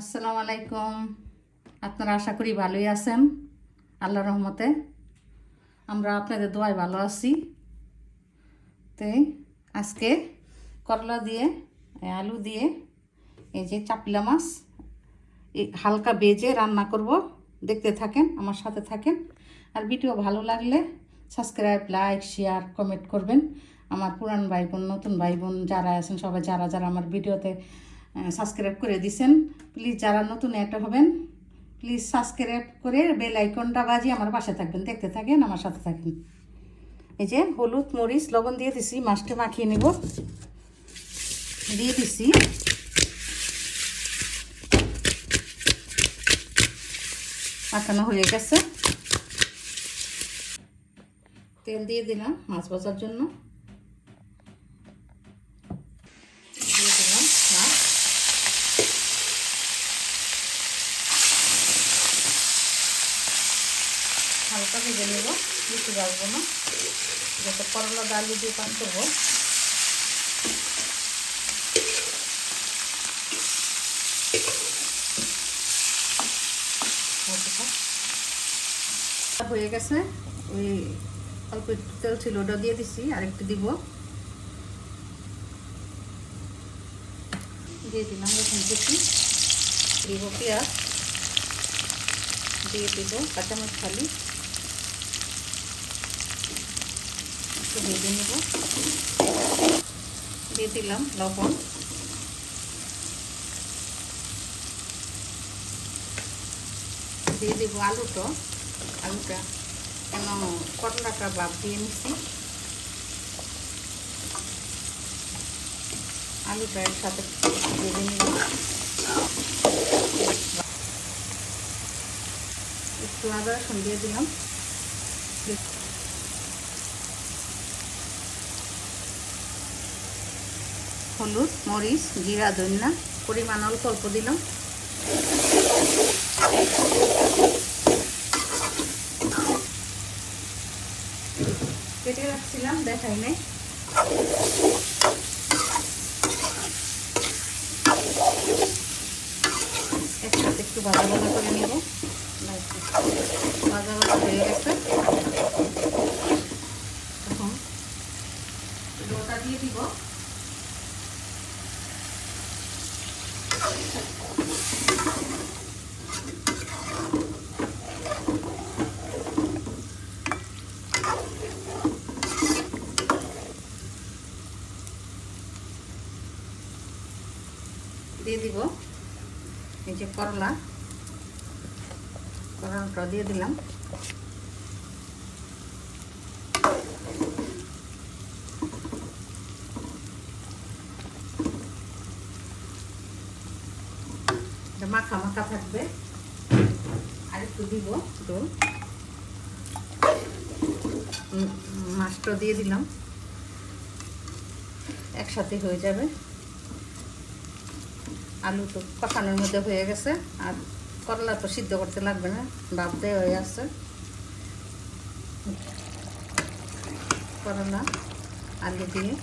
আসসালামু আলাইকুম। আপনারা আশা করি ভালোই আছেন আল্লাহ রহমতে। আমরা আপনাদের দোয়ায় ভালো আছি। তো, আজকে করলা দিয়ে আলু দিয়ে, এই যে চাপিলা মাছ হালকা বেজে রান্না করব। দেখতে থাকেন, আমার সাথে থাকেন। আর ভিডিও ভালো লাগলে সাবস্ক্রাইব, লাইক, শেয়ার, কমেন্ট করবেন। আমার পুরান ভাই বোন, নতুন ভাই বোন যারা আছেন, সবাই, যারা যারা আমার ভিডিওতে সাবস্ক্রাইব করে দিছেন। প্লিজ যারা নতুন একটা হবেন প্লিজ সাবস্ক্রাইব করে বেল আইকনটা বাজিয়ে আমার পাশে থাকবেন, দেখতে থাকেন, আমার সাথে থাকেন। এই যে হলুদ, মরিচ, লবণ দিয়ে দিছি, মাছটা মাখিয়ে নেব। দিয়ে দিছি। মাখানো হয়ে গেছে। তেল দিয়ে দিলাম মাছ ভাজার জন্য দিয়ে দিলাম মাছ হালকা ভেজে নেব বেশি ভাজবো না যাতে করলা ডালি দিয়ে পান করব। হয়ে গেছে। ওই অল্প একটু তেল ছিল, ওটা দিয়ে দিছি, আর একটু দিব। দিয়ে দিলাম রসুন কুচি, দিব পেঁয়াজ, দিয়ে দিব কাঁচামরিচ খালি একটু ভেজে নেব। দিয়ে দিলাম লবণ। দিয়ে দেবো আলুটো। আলুটা কেন করলাটা বাদ দিয়ে নিচ্ছি আলুটা সাথে ভেজে নিব। একটু আদা দিয়ে দিলাম। হলুদ, মরিচ, জিরা, ধনিয়া, পরিমাণ অল্প অল্প দিলাম। কেটে রাখছিলাম, দেখাই নাই। একসাথে একটু ভাজা ভাজা করে নেব। ভাজা ভাজা হয়ে গেছে। এখন দিয়ে দিব। দিয়ে দিব এই যে করলা করলাটা দিয়ে দিলাম মাখা মাখা থাকবে। আর একটু দিব। একটু। মাছটা দিয়ে দিলাম। একসাথে হয়ে যাবে। আলু তো কষানোর মধ্যে হয়ে গেছে। আর করলা তো সিদ্ধ করতে লাগবে না ভাব দেওয়া হয়ে আছে। করলা আলু দিয়ে।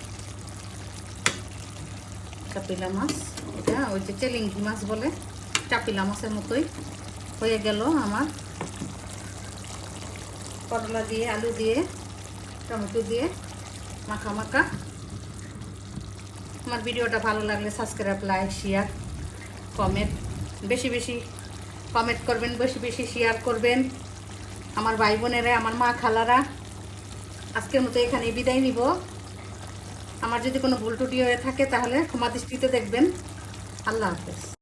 চাপিলা মাছ এটা ওই যে চেলিঙ্গি মাছ বলে। চাপিলা মাছের মতোই হয়ে গেল আমার। করলা দিয়ে, আলু দিয়ে, টমেটো দিয়ে মাখা মাখা। আমার ভিডিওটা ভালো লাগলে সাবস্ক্রাইব লাইক শেয়ার কমেন্ট বেশি বেশি কমেন্ট করবেন, বেশি বেশি শেয়ার করবেন। আমার ভাই বোনেরা, আমার মা খালারা, আজকের মতো এখানে বিদায় নিব। আমার যদি কোনো ভুল টুটি হয়ে থাকে তাহলে ক্ষমা দৃষ্টিতে দেখবেন। আল্লাহ হাফেজ।